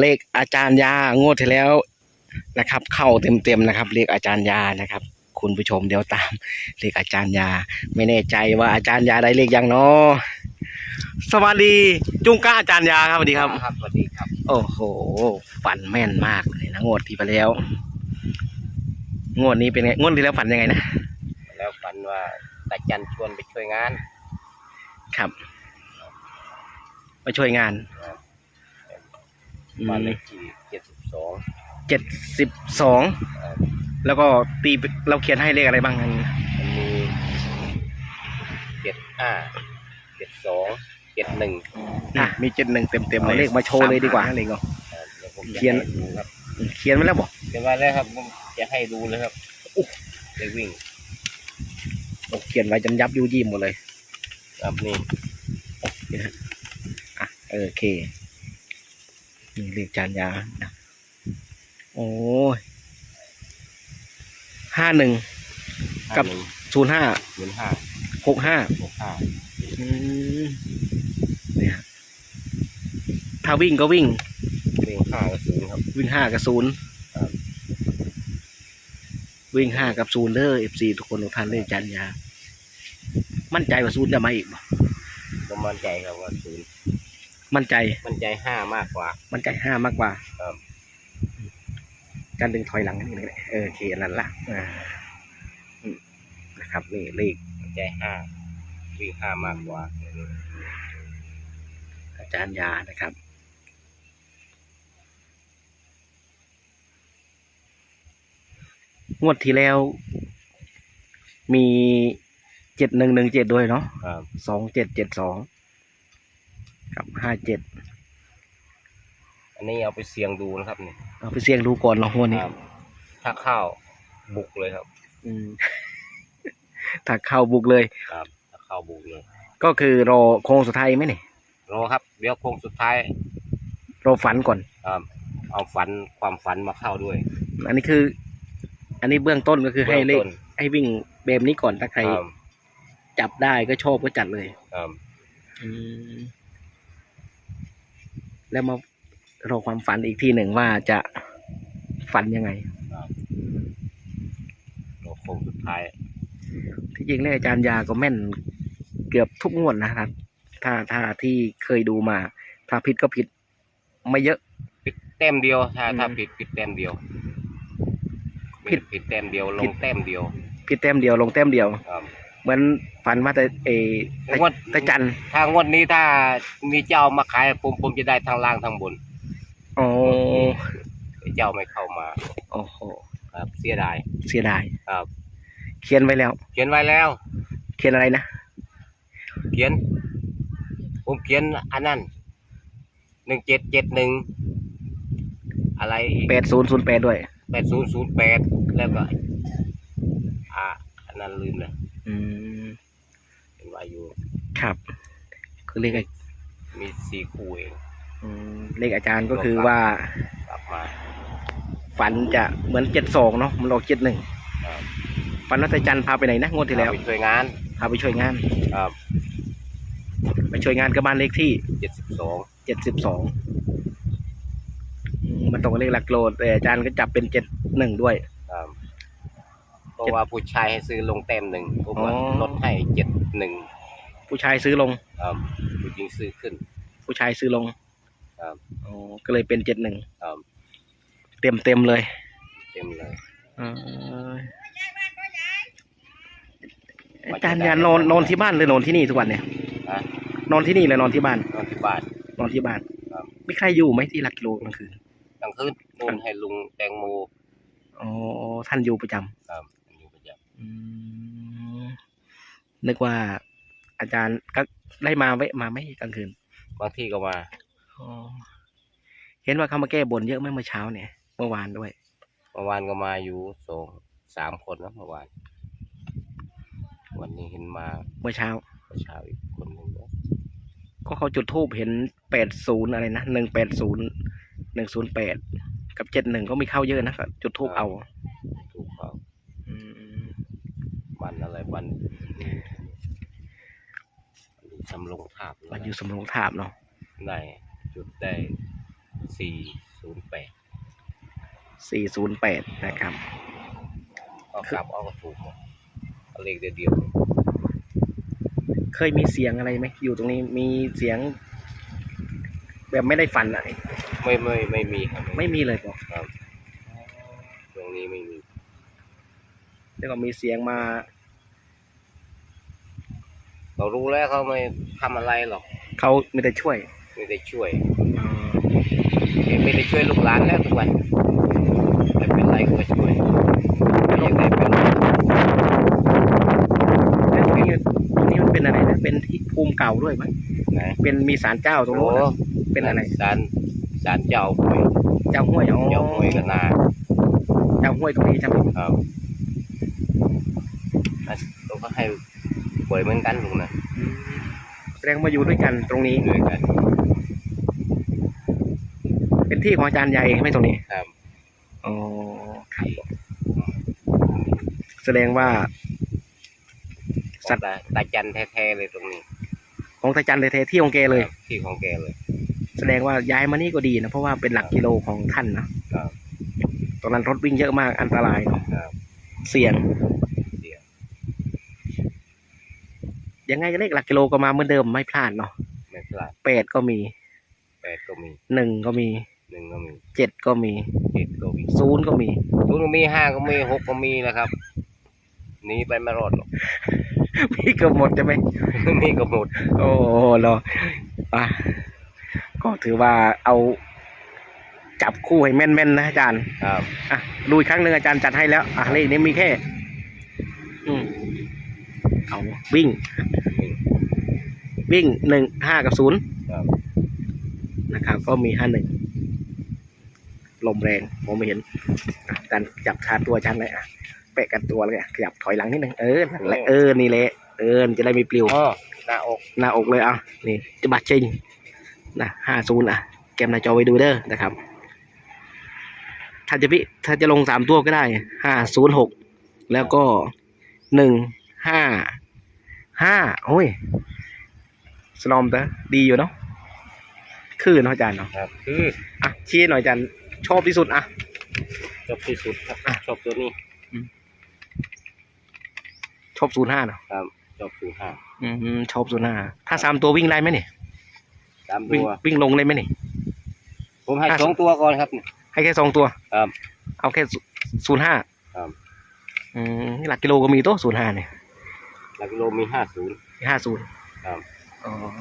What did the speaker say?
เลขอาจารย์ยางวดที่แล้วนะครับ เข้าเต็มๆนะครับ เลขอาจารย์ยานะครับ คุณผู้ชมเดี๋ยวตาม เลขอาจารย์ยา ไม่แน่ใจว่าอาจารย์ยาได้เลขยังเนาะสวัสดีจุงก้าอาจารย์ยาครับสวัสดีครับครับสวัสดีครับ โอ้โหฝันแม่นมากเลยนะงวดที่ไปแล้ว งวดนี้เป็นไงงวดที่แล้วฝันยังไงนะแล้วฝันว่าตาจันชวนไปช่วยงาน ครับมาช่วยงาน บ้านเลขที่เจ็ดสิบสองเจ็ดสิบสองแล้วก็ตีเราเขียนให้เลขอะไรบ้างอันมันมีเจ็ดห้าเจ็ดสองเจ็ดหนึ่งอะมีเจ็ดหนึ่งเต็มเต็มๆเอาเลขมาโชว์เลยดีกว่าเลขเนาะดี๋วผมจะเขียนให้ดูครับเขียนไว้แล้วบอกเขียนไว้แล้วครับผมจะให้ดูเลยครับเลขวิ่งโอ้เขียนไว้จำยับยูยี่หมดเลยครับนี่ อะเออโอเค นี่เลขจานยานะโอ้ยห้าหนึ่งกับหนึ่งศูนย์ห้าศูนย์ห้าหกห้าหกห้าอืมเนี่ยฮะถ้าวิ่งก็วิ่ง วิ่งห้ากับศูนย์ครับ วิ่งห้ากับศูนย์ครับวิ่งห้ากับศูนย์เด้อเอฟซีทุกคนทุกท่านเลขจันยา มั่นใจว่าศูนย์จะมาอีกบ่ก็มั่นใจครับว่าศูนย์ มั่นใจ มั่นใจห้ามากกว่า มั่นใจห้ามากกว่าครับ การดึงถอยหลังนิดนึงก็ได้เออโอเคอันนั้นละอ่าอืมนะครับ นี่เลขมั่นใจห้าวิ่งห้ามากกว่าอาจารย์ยานะครับ งวดที่แล้ว มีเจ็ดหนึ่งหนึ่งเจ็ดด้วยเนาะครับสองเจ็ดเจ็ดสอง กับห้าเจ็ดอันนี้เอาไปเสี่ยงดูนะครับนี่เอาไปเสี่ยงดูก่อนเนาะงวดนี้ ครับถ้าเข้าบุกเลยครับ อืม ถ้าเข้าบุกเลย ครับถ้าเข้าบุกเลย ก็คือรอโค้งสุดท้ายไหมเนี่ยรอครับ เดี๋ยวโค้งสุดท้าย รอฝันก่อน ครับ เอาฝันความฝันมาเข้าด้วยอันนี้คือ อันนี้เบื้องต้นก็คือให้เลขบื้องต้นให้วิ่งแบบนี้ก่อนถ้าใคร ครับจับได้ก็ชอบก็จัดเลยครับอืม แล้วมารอความฝันอีกทีหนึ่งว่าจะฝันยังไงรอโค้งสุดท้าย ที่จริงแล้วอาจารย์ยาก็แม่นเกือบทุกงวดนะครับ ถ้าถ้าที่เคยดูมา ถ้าผิดก็ผิดไม่เยอะ ผิดแต้มเดียว ถ้าอืมถ้าผิดผิดแต้มเดียว ผิดผิดแต้มเดียวลผิงดแต้มเดียว ผิดแต้มเดียวลงแต้มเดียวครับ เหมือนฝันว่าแต่เอแต่งวด แต่จันทร์ถ้างวดนี้ถ้ามีเจ้ามาขายผมผมจะได้ทางล่างทางบนโอ้แต่เจ้าไม่เข้ามาโอ้โหครับเสียดาย เสียดายครับ เขียนไว้แล้ว เขียนไว้แล้ว เขียนอะไรนะ เขียน ผมเขียนอันนั้นหนึ่งเจ็ดเจ็ดหนึ่งอะไรอีกแปดศูนย์ศูนย์แปดด้วยแปดศูนย์ศูนย์แปดแล้วก็อ่าอันนั้นลืมเลย อืมเป็นวาอยูครับ คือเลขมีสี่คู่เองอืมเลขอาจารย์ก็คือว่า กลับมาฝันจะเหมือนเจ็ดสองเนาะมันออกเจ็ดหนึ่งครับฝันว่าแต่จันทร์พาไปไหนนะงวดที่แล้วไปช่วยงานพาไปช่วยงาน ครับไปช่วยงานกับบ้านเลขที่เจ็ดสิบสองเจ็ดสิบสองมันตรงกับเลขหลักโลดแต่อาจารย์ก็จับเป็นเจ็ดหนึ่งด้วยครับ เพราะว่าผู้ชายให้ซื้อลงแต้มหนึ่งผมว่าอ๋อ ลดให้เจ็ดหนึ่งผู้ชายซื้อลงครับผู้หญิงซื้อขึ้น ผู้ชายซื้อลงครับ อ๋อก็เลยเป็นเจ็ดหนึ่งครับเต็มเต็มๆเลยเต็มเลยเอ่ออาจารย์ยานอนนอนที่บ้านหรือนอนที่นี่ทุกวันเนี่ยนะนอนที่นี่หรือนอนที่บ้าน นอนที่บ้าน นอนที่บ้านครับ มีใครอยู่ไหมที่หลักกิโลกลางคืน กลางคืนนู่นให้ลุงแตงโม อ๋อ ท่านอยู่ประจำครับอยู่ประจอืม นึกว่าอาจารย์ก็ได้มาไว้มาไหมกลางคืนำบางที่ก็มาอ๋อเห็นว่าเขามาแก้บนเยอะไหมเมื่อเช้าเนี่ย เมื่อวานด้วย เมื่อวานก็มาอยู่สองสามคนนะเมื่อวาน วันนี้เห็นมา เมื่อเช้า เมื่อเช้าอีกคนหนึ่งนะก็เขาจุดทูบเห็นแปดศูนย์อะไรนะหนึ่งแปดศูนย์หนึ่งศูนย์แปดกับเจ็ดหนึ่งก็มีเข้าเยอะนะครับจุดทูบเอา ถูกเขา อืม วัน อะไรวันนี้สำลงทาบมันอยู่สำโรงทาบเนาะไหนจุดได้สี่ศูนย์แปดสี่ศูนย์แปดนะครับเอากลับเอาก็ถูกหมดเอาเลขเดียวเดียวเคยมีเสียงอะไรไหมอยู่ตรงนี้มีเสียง แบบไม่ได้ฝันอะไรไม่ไม่ไม่มีครับไม่มีเลยบอกครับ ตรงนี้ไม่มี แล้วก็มีเสียงมา เรารู้แล้วเขาไม่ทำอะไรหรอกเขาไม่ได้ช่วยไม่ได้ช่วยไม่ได้ช่วยลูกหลานแล้วทุกวันไม่เป็นไรก็มาช่วยไม่อยากได้เป็นแล้วตรงนี้ตรงนี้มันเป็นอะไรนะเป็นที่ภูมิเก่าด้วยมั้ยนะเป็นมีศาลเจ้าตรงโอ้โน้นนะเป็นอะไรศาลศาลเจ้าหวยเจ้าห้วยอ๋อเจ้าหวยกันนาเจ้าห้วยตรงนี้ใช่ไหมครับอะเราก็ให้ หวยเหมือนกันลุงนะอืมแสดงมาอยู่ด้วยกันตรงนี้ ด้วยกันเป็นที่ของอาจารย์ใหญ่ใช่ไหมตรงนี้ครับอ๋อครับแสดงว่า สัตว์ ตาจันแท้ๆเลยตรงนี้ ของตาจันเลยเทที่ของแกเลย ที่ของแกเลย แสดงว่าย้ายมานี่ก็ดีนะเพราะว่าเป็นหลักกิโลของท่านนะครับตอนนั้นรถวิ่งเยอะมากอันตรายเนาะเสี่ยง ยังไงก็เลขหลักกิโลก็มาเหมือนเดิมไม่พลาดเนาะไม่พลาดแปดก็มีแปดก็มีหนึ่งก็มีหนึ่งก็มีเจ็ดก็มีเจ็ดก็มีศูนย์ก็มีศูนย์ก็มีห้าก็มีหกก็มีแล้วครับหนีไปไม่รอดหรอกพี่เกือบหมดใช่ไหมนี่ก็หมด โอ้โหเหรออะก็ถือว่าเอา จับคู่ให้แม่นๆนะอาจารย์ ครับ อะดูอีกครั้งหนึ่งอาจารย์จัดให้แล้ว อะเลขนี้มีแค่ อืมเอาวิ่งนี่ วิ่งหนึ่งห้ากับศูนย์ครับนะครับ ก็มีห้าหนึ่งลมแรงมองไม่เห็นอะการจับชาร์จตัวอาจารย์เลยอะแปะกันตัวเลยอะขยับถอยหลังนิดนึงเออนั่นแหละเออนี่แหละเออมันจะได้ไม่ปลิวอ๋อหน้าอกหน้าอกเลยอะนี่จะบัตรจริงนะห้าศูนย์อะแกมหน้าจอไว้ดูเด้อนะครับ ถ้าจะพิถ้าจะลงสามตัวก็ได้ห้าศูนย์หกแล้วก็หนึ่งห้าห้าโอ้ย สลอมแต่ดีอยู่เนาะคือเนาะอาจารย์เนาะครับคืออะชี้หน่อยอาจารย์ชอบที่สุดอะชอบที่สุดครับอะชอบตัวนี้ชอบศูนย์ห้าเนาะครับชอบศูนย์ห้าอืมชอบศูนย์ห้าถ้าสามตัววิ่งได้ไหมเนี่ยสามวิ่งตัววิ่งลงได้ไหมเนี่ยผมให้อะสองตัวก่อนครับ ให้แค่สองตัวครับเอาแค่ศูนย์ห้าครับอืมหลักกิโลก็มีตัวศูนย์ห้าเนี่ยหลักกิโลมีห้าศูนย์ห้าศูนย์ครับ um,